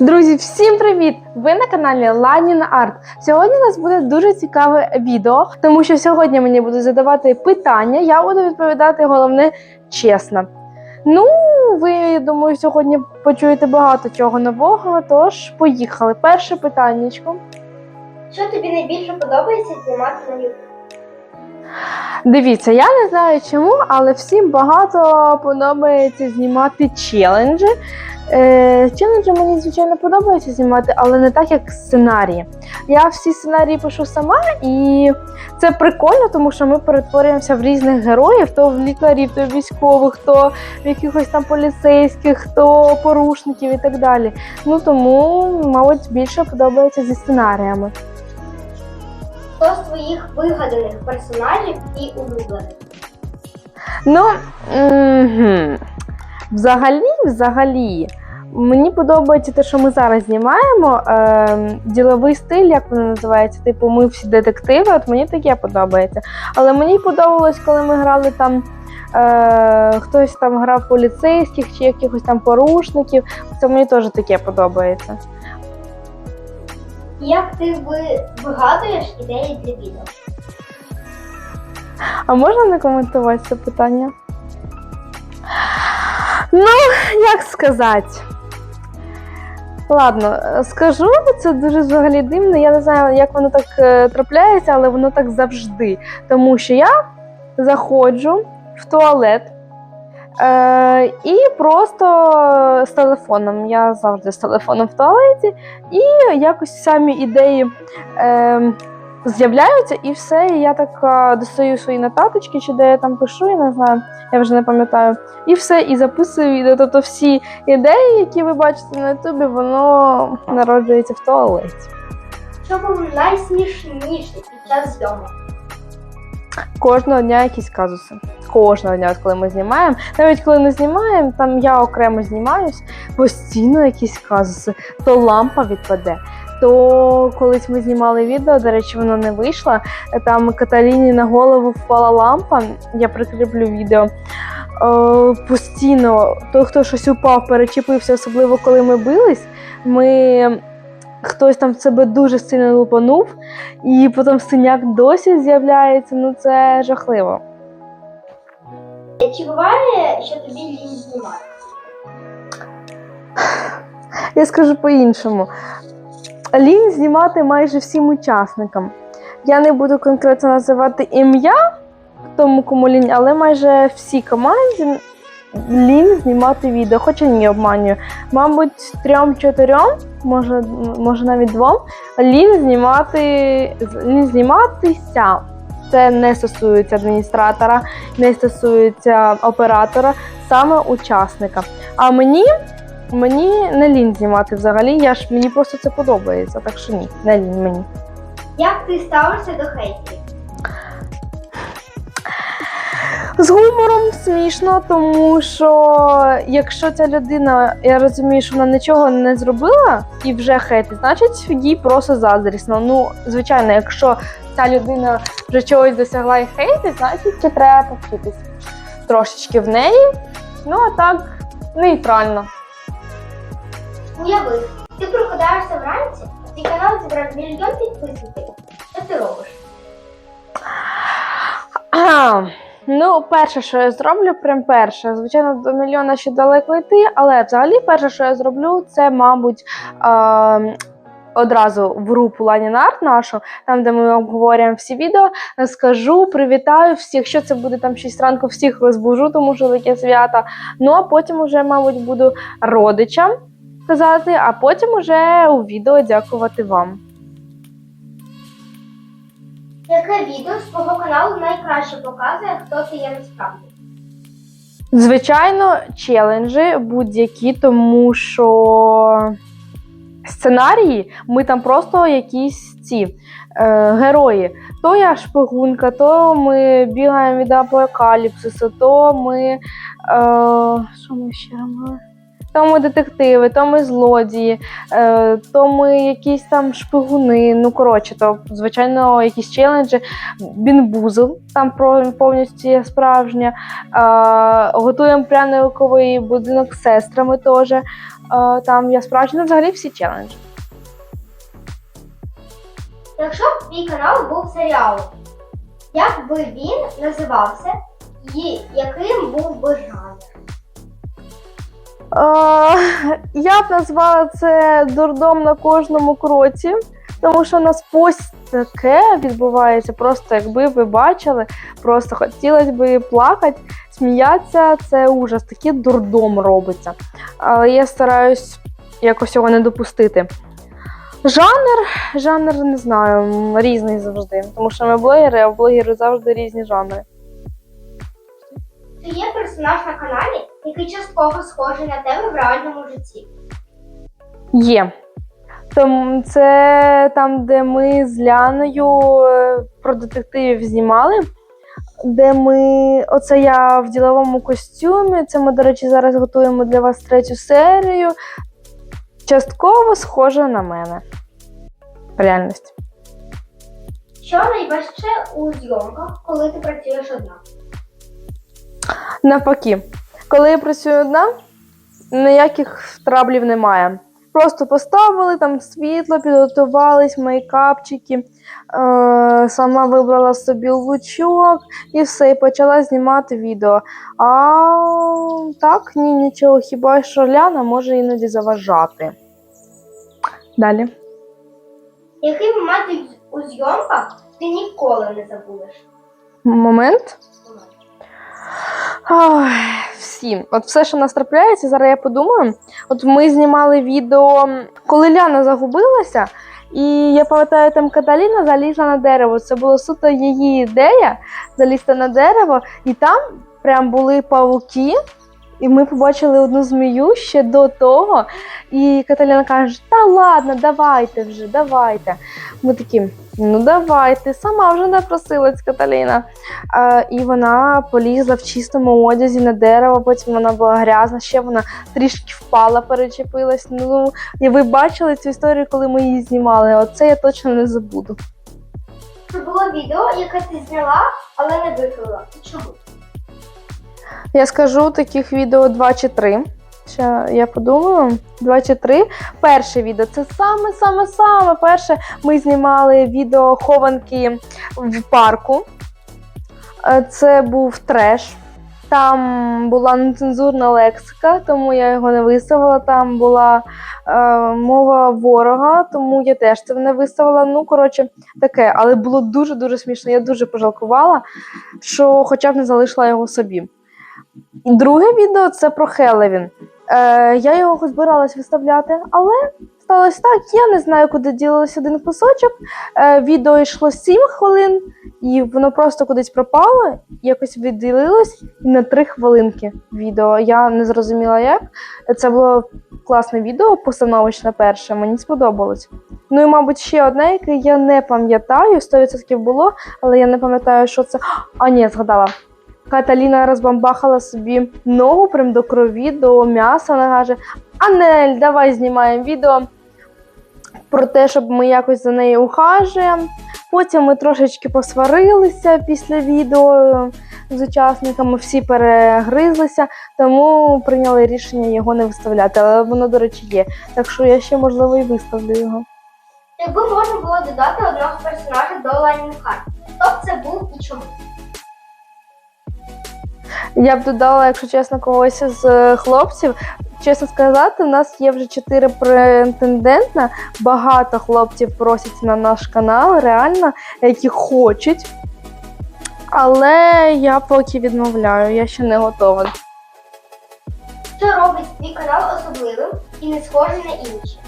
Друзі, всім привіт! Ви на каналі Ланін Арт. Сьогодні у нас буде дуже цікаве відео, тому що сьогодні мені будуть задавати питання. Я буду відповідати головне чесно. Ну, ви я думаю, сьогодні почуєте багато чого нового. Тож поїхали. Перше питаннячко. Що тобі найбільше подобається знімати на YouTube? Дивіться, я не знаю чому, але всім багато подобається знімати челенджі. Е, челенджі мені, звичайно, подобається знімати, але не так, як сценарії. Я всі сценарії пишу сама, і це прикольно, тому що ми перетворюємося в різних героїв: то в лікарів, то в військових, то в якихось там поліцейських, то порушників і так далі. Ну тому, мабуть, більше подобається зі сценаріями. Хто з твоїх вигаданих персонажів і улюблених? Ну, угу. взагалі, взагалі, мені подобається те, що ми зараз знімаємо. Е, діловий стиль, як воно називається, типу, ми всі детективи, от мені таке подобається. Але мені подобалось, коли ми грали там. Е, хтось там грав поліцейських чи якихось там порушників. Це мені теж таке подобається. Як ти вигадуєш ідеї для відео? А можна не коментувати це питання? Ну, як сказати? Ладно, скажу, це дуже взагалі дивно. Я не знаю, як воно так е, трапляється, але воно так завжди. Тому що я заходжу в туалет е, і просто з телефоном. Я завжди з телефоном в туалеті, і якось самі ідеї. Е, з'являються і все. І я так а, достаю свої нотаточки, чи де я там пишу, я не знаю, я вже не пам'ятаю. І все, і записую відео. Тобто всі ідеї, які ви бачите на ютубі, воно народжується в туалеті. Що був найсмішніший під час зйомок? Кожного дня якісь казуси. Кожного дня, коли ми знімаємо. Навіть коли не знімаємо, там я окремо знімаюсь, постійно якісь казуси. То лампа відпаде. То колись ми знімали відео, до речі, воно не вийшло. Там Каталіні на голову впала лампа. Я прикріплю відео. Е, постійно той, хто щось упав, перечепився, особливо коли ми бились. Ми хтось там в себе дуже сильно лупанув, і потім синяк досі з'являється. Ну це жахливо. Чи буває, що тобі лінь знімати? Я скажу по-іншому. Лінь знімати майже всім учасникам. Я не буду конкретно називати ім'я тому, кому лінь, але майже всі команді лінь знімати відео, хоча ні, обманюю. Мабуть, трьом-чотирьом, може, може навіть двом, лінь знімати лінь зніматися. Це не стосується адміністратора, не стосується оператора, саме учасника. А мені Мені не лінь знімати взагалі, я ж мені просто це подобається, так що ні, не лінь мені. Як ти ставишся до хейтерів? З гумором смішно, тому що якщо ця людина, я розумію, що вона нічого не зробила і вже хейтить, значить їй просто заздрісно. Ну, звичайно, якщо ця людина вже чогось досягла і хейтить, значить це треба повчитись трошечки в неї. Ну а так, нейтрально. Уяви, ти прокидаєшся вранці, твій канал зібрав мільйон підписників. Що ти робиш? Ну, перше, що я зроблю, прям перше. Звичайно, до мільйона ще далеко йти, але взагалі перше, що я зроблю, це, мабуть, е, одразу в групу Ланінарт нашу, там, де ми обговорюємо всі відео, скажу, привітаю всіх. Якщо це буде там 6 ранку, всіх розбужу, тому що таке свято. Ну а потім уже, мабуть, буду родичам казати, а потім уже у відео дякувати вам. Яке відео з твого каналу найкраще показує, хто ти є насправді? Звичайно, челенджі будь-які, тому що сценарії ми там просто якісь ці е, герої. То я шпигунка, то ми бігаємо від апокаліпсису, то ми. Е, що ми ще робили? То ми детективи, то ми злодії, е, то ми якісь там шпигуни. Ну, коротше, то, звичайно, якісь челенджі. Бінбузл, там повністю є справжня. Е, готуємо пряниковий будинок з сестрами теж. Е, там я справжня. Ну, взагалі всі челенджі. Якщо б твій канал був серіалом, як би він називався і яким був би жанр? Я б назвала це дурдом на кожному кроці, тому що у нас ось таке відбувається. Просто якби ви бачили, просто хотілося би плакати, сміятися, це ужас, такий дурдом робиться. Але я стараюсь якось його не допустити. Жанр, жанр не знаю, різний завжди, тому що ми блогери, а блогери завжди різні жанри. Чи є персонаж на каналі, який частково схожий на тебе в реальному житті? Є. Там це там, де ми з Ляною е, про детективів знімали. Де ми. Оце я в діловому костюмі. Це ми, до речі, зараз готуємо для вас третю серію. Частково схоже на мене. Реальність. Що найважче у зйомках, коли ти працюєш одна? Навпаки, коли я працюю одна, ніяких траблів немає. Просто поставили там світло, підготувались, мейкапчики, е, сама вибрала собі лучок і все, і почала знімати відео. А так, ні, нічого, хіба що Ляна може іноді заважати. Далі. Який момент у зйомках ти ніколи не забудеш? Момент. Ой, всі. От все, що нас трапляється, зараз я подумаю. От ми знімали відео, коли Ляна загубилася, і я пам'ятаю, там Каталіна залізла на дерево. Це була суто її ідея залізти на дерево, і там прям були павуки. І ми побачили одну змію ще до того. І Каталіна каже: Та ладно, давайте вже, давайте. Ми такі, ну давайте, сама вже напросилась Каталіна. Е, і вона полізла в чистому одязі на дерево, потім вона була грязна, ще вона трішки впала, перечепилась. Ну, і ви бачили цю історію, коли ми її знімали. Оце я точно не забуду. Це було відео, яке ти зняла, але не виклала. Чому? Я скажу таких відео 2 чи 3. Ще я подумаю, 2 чи 3. Перше відео це саме-саме-саме перше. Ми знімали відео хованки в парку. Е, Це був треш. Там була нецензурна лексика, тому я його не виставила. Там була е, мова ворога, тому я теж це не виставила. Ну, коротше, таке, але було дуже-дуже смішно. Я дуже пожалкувала, що хоча б не залишила його собі. Друге відео це про Хеллоуін. Е, я його збиралась виставляти, але сталося так, я не знаю, куди ділилось один кусочок. Е, відео йшло 7 хвилин, і воно просто кудись пропало, якось відділилось на 3 хвилинки відео. Я не зрозуміла як. Це було класне відео, постановочне перше, мені сподобалось. Ну і, мабуть, ще одне, яке я не пам'ятаю, 100% було, але я не пам'ятаю, що це. А, ні, згадала. Каталіна розбамбахала собі ногу прям до крові, до м'яса. Вона каже: Анель, давай знімаємо відео про те, щоб ми якось за нею ухажуємо. Потім ми трошечки посварилися після відео з учасниками, всі перегризлися, тому прийняли рішення його не виставляти. Але воно, до речі, є. Так що я ще, можливо, і виставлю його. Якби можна було додати одного персонажа до Lightning Heart, хто б це був і чому? Я б додала, якщо чесно, когось з е, хлопців. Чесно сказати, у нас є вже чотири претендента. Багато хлопців просять на наш канал, реально, які хочуть. Але я поки відмовляю, я ще не готова. Що робить твій канал особливим і не схожий на інші?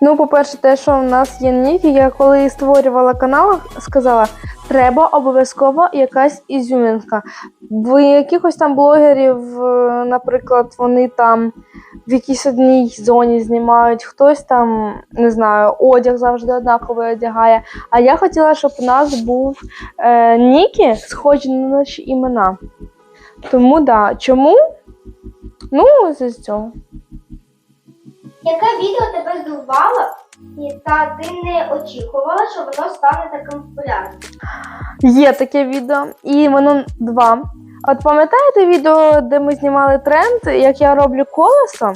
Ну, по-перше, те, що в нас є ніки, я коли створювала канал, сказала, треба обов'язково якась ізюмінка. В якихось там блогерів, е, наприклад, вони там в якійсь одній зоні знімають, хтось там, не знаю, одяг завжди однаковий одягає. А я хотіла, щоб у нас був е, ніки, схожі на наші імена. Тому да, чому? Ну, із цього. Яке відео тебе здивувало, та ти не очікувала, що воно стане таким популярним? Є таке відео, і воно два. От пам'ятаєте відео, де ми знімали тренд, як я роблю колесо?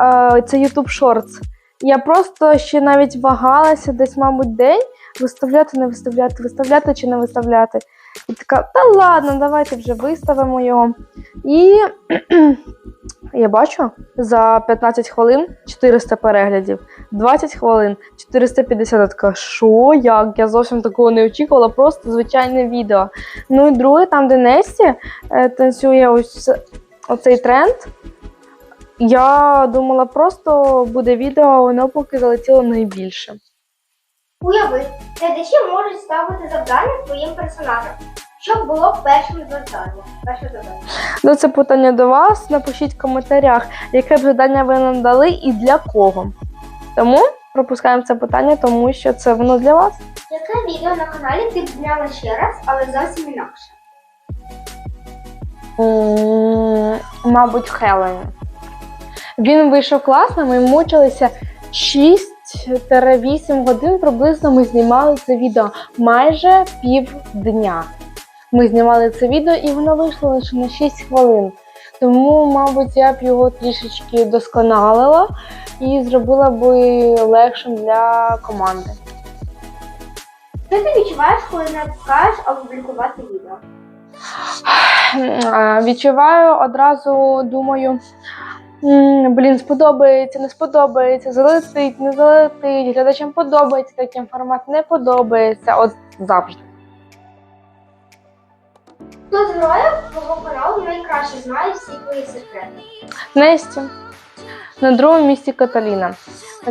Е, Це YouTube Shorts. Я просто ще навіть вагалася десь, мабуть, день виставляти, не виставляти, виставляти чи не виставляти. І така, та ладно, давайте вже виставимо його. І я бачу за 15 хвилин 400 переглядів, 20 хвилин 450. Я така, що, як? Я зовсім такого не очікувала, просто звичайне відео. Ну і друге, там, де Несті е, танцює ось оцей тренд. Я думала, просто буде відео, а воно поки залетіло найбільше. Уяви, глядачі можуть ставити завдання своїм персонажам, щоб було першим завданням. Перше завдання. Ну, це питання до вас. Напишіть в коментарях, яке б завдання ви нам дали і для кого. Тому пропускаємо це питання, тому що це воно для вас. Яке відео на каналі ти б зняла ще раз, але зовсім інакше? М, Мабуть, Хелені. Він вийшов класно, ми мучилися 6-8 годин приблизно ми знімали це відео майже півдня. Ми знімали це відео і воно вийшло лише на 6 хвилин. Тому, мабуть, я б його трішечки досконалила і зробила би легшим для команди. Що ти відчуваєш, коли натискаєш опублікувати відео? Е, Відчуваю одразу, думаю, блін, сподобається, не сподобається, залетить, не залетить, глядачам подобається такий формат, не подобається. От завжди. Хто з героїв твого каналу найкраще знає всі твої секрети? Несті. На другому місці Каталіна.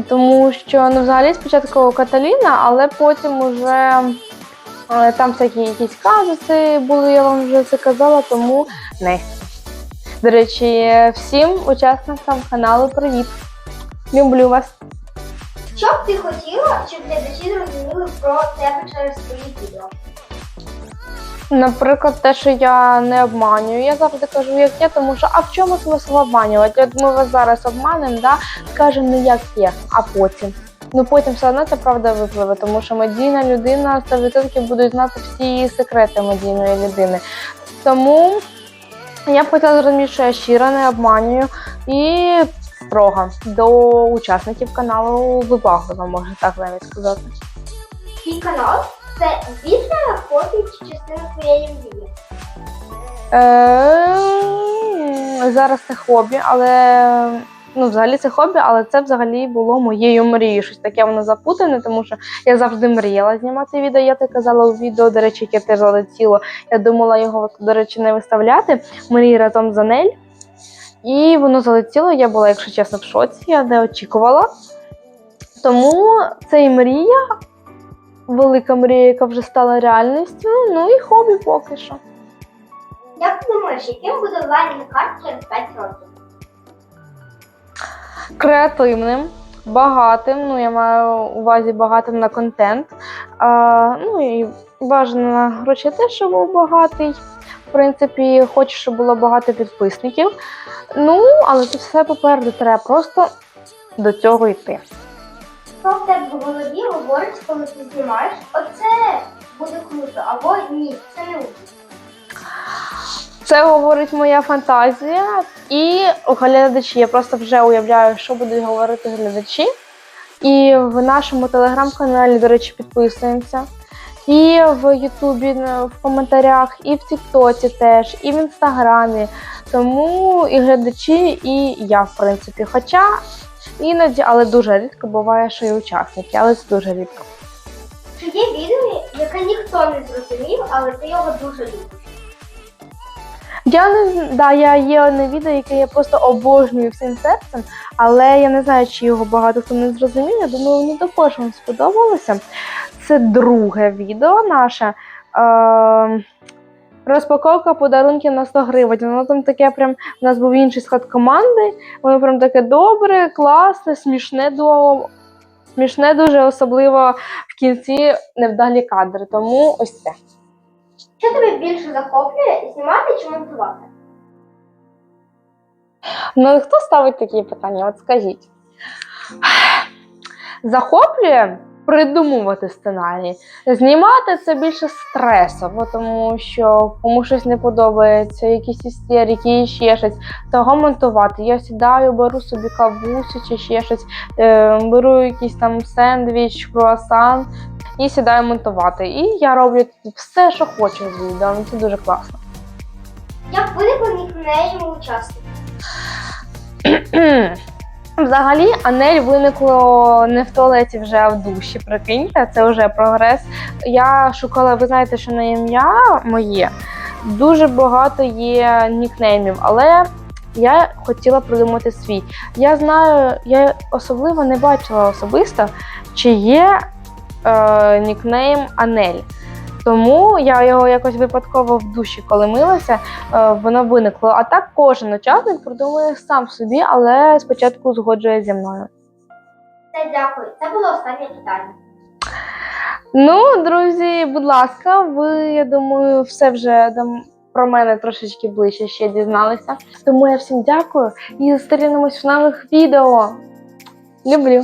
Тому що ну, взагалі спочатку Каталіна, але потім уже е, там всякі якісь казуси були, я вам вже це казала, тому Несті. До речі, всім учасникам каналу привіт! Люблю вас! Що б ти хотіла, щоб глядачі зрозуміли про тебе через твої відео? Наприклад, те, що я не обманюю, я завжди кажу, як є, тому що а в чому смисл обманювати? От ми вас зараз обманемо, да? скажемо не як є, а потім. Ну потім все одно це правда випливе, тому що медійна людина 100% буде знати всі секрети медійної людини. Тому я хотіла зрозуміти, що я щиро не обманюю і строга до учасників каналу вибаглива, можна так навіть сказати. Твій канал це більше хобі чи частина твоєї мрії? Е, Зараз це хобі, але ну, взагалі це хобі, але це взагалі було моєю мрією. Щось таке воно запутане, тому що я завжди мріяла знімати відео. Я так казала у відео, до речі, яке теж залетіло. Я думала його, до речі, не виставляти. Мрії разом з Анель. І воно залетіло. Я була, якщо чесно, в шоці, я не очікувала. Тому це і мрія, велика мрія, яка вже стала реальністю. Ну і хобі поки що. Як ти думаєш, яким буде онлайн карт через 5 років? креативним, багатим. Ну, я маю увазі багатим на контент. А, ну і бажано на гроші теж, щоб був багатий. В принципі, хочу, щоб було багато підписників. Ну, але це все попереду треба просто до цього йти. Що в тебе в голові говорить, коли ти знімаєш? Оце буде круто, або ні, це не буде. Це говорить моя фантазія і глядачі. Я просто вже уявляю, що будуть говорити глядачі. І в нашому телеграм-каналі, до речі, підписуємося. І в Ютубі в коментарях, і в Тіктоці теж, і в Інстаграмі. Тому і глядачі, і я, в принципі. Хоча іноді, але дуже рідко буває, що і учасники, але це дуже рідко. Чи є відео, яке ніхто не зрозумів, але ти його дуже любиш? Я не да, я є одне відео, яке я просто обожнюю всім серцем, але я не знаю, чи його багато хто не зрозумів. Я думаю, воно також вам сподобалося. Це друге відео наше. Е- розпаковка подарунків на 100 гривень. Воно там таке прям. У нас був інший склад команди. Воно прям таке добре, класне, смішне до. Смішне дуже, особливо в кінці невдалі кадри. Тому ось це. Що тебе більше захоплює знімати чи монтувати? Ну, хто ставить такі питання? От скажіть. Захоплює придумувати сценарії. Знімати це більше стресово, тому що кому щось не подобається, якісь істерики, ще щось. Того монтувати. Я сідаю, беру собі кавусю чи ще щось, е, беру якийсь там сендвіч, круасан і сідаю монтувати. І я роблю все, що хочу з відео. Це дуже класно. Як виникли нікнейми учасників? Взагалі, Анель виникло не в туалеті вже, а в душі. Прикиньте, це вже прогрес. Я шукала, ви знаєте, що на ім'я моє дуже багато є нікнеймів, але я хотіла придумати свій. Я знаю, я особливо не бачила особисто, чи є е, нікнейм Анель. Тому я його якось випадково в душі, коли милася, е, воно виникло. А так кожен учасник придумує сам собі, але спочатку згоджує зі мною. Все, дякую. Це було останнє питання. Ну, друзі, будь ласка, ви, я думаю, все вже там про мене трошечки ближче ще дізналися. Тому я всім дякую і зустрінемось в нових відео. Люблю.